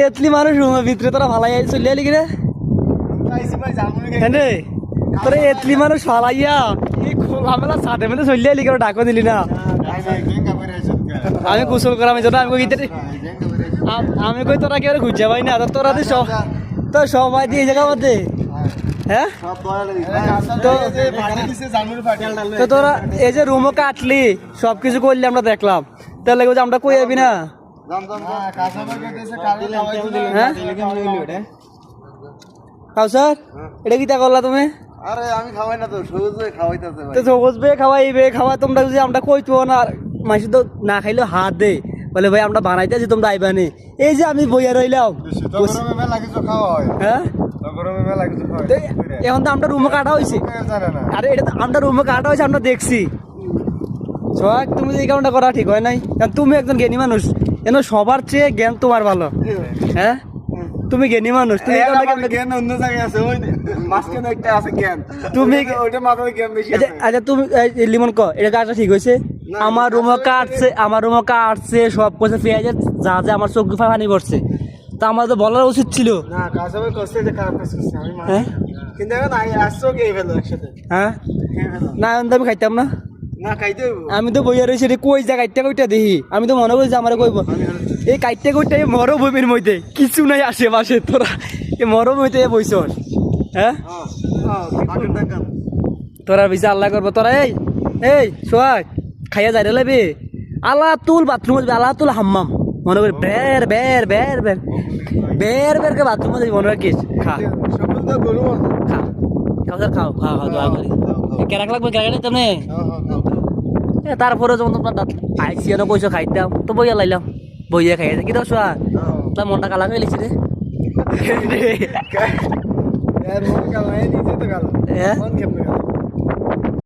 এতলি মানুষ রুমের ভিতরে, তোরা ভালাই চলে কিরে? হ্যাঁ রে, তোরা এতলি মানুষ ফালাইয়া এই খোলামেলা ছাদে মেলে চলে এলি কেন ডাকো দিলি না। আমি গোসল করা আমি আমি কই আম- কই তোরা কেউ ঘুরছে পাই না? তোরা তো সব তো সবাই দিয়ে জায়গা মধ্যে হ্যাঁ? তো তোরা এই যে রুমও কাটলি সব কিছু করলি আমরা দেখলাম। তাহলে আমরা কই যাবি না? এটা কি তা করলা তুমি আমরা এই যে আমি বইয়া এখন তো আমরা কাটা আরে এটা আমরা কাটা আমরা দেখছি তুমি যে এই করা ঠিক হয় নাই। তুমি একজন জ্ঞানী মানুষ। এন সবার চেয়ে জ্ঞান তোমার ভালো। হ্যাঁ? তুমি জ্ঞানী মানুষ তুমি জ্ঞান অন্য জায়গায় আছে ওই মাঝখানে একটা আছে জ্ঞান। তুমি- ওইটা মাথায় জ্ঞান বেশি আচ্ছা আছে। আচ্ছা তুমি লিমন ক এটা কাজটা ঠিক হয়েছে? আমার এটা রুমে কাটছে আমার রুমে কাটছে সব করছে পেঁয়াজের যা যা আমার চোখ গুফা ফানি পড়ছে তা আমার তো বলার উচিত ছিল। না কাজ হবে করছে যে খারাপ কাজ করছে আমি মানি। হ্যাঁ? কিন্তু এখন আসছো কে ফেলো একসাথে। হ্যাঁ? না আমি খাইতাম না। আমি তো বইয়া রয়েছি রে কই যা কাইটটা কইটা দেখি। আমি তো মনে করছি আমার কইব। এই কাইটটা কইটা এই মরুভূমির মধ্যে কিছু নাই আশেপাশে তোরা এই মরুভূমিতে বইছ হ্যাঁ? তোরা বিচার আল্লাহ করব তোরা এই এই সোহাগ খাইয়া যাই লাগবে আল্লাহ তুল বাথরুমে যাবি আল্লাহ তুল হাম্মাম। মনে করি বের বের বের বের। বের বের কে বাথরুমে মনে রাখিস? খা। খা। খাও খাও খাও খাও দোয়া করি। কেরাক লাগবে কেরাক নেই তুমি তারপরে যখন তোমরা আইসি এনে কইছো খাইতাম তো বইয়া লাইলাম। বইয়া খাইয়া কি দাও সোহাগ তার মনটা কালা হয়ে লিখছি রে মন কালো নিজে তো কালো কেমন কালো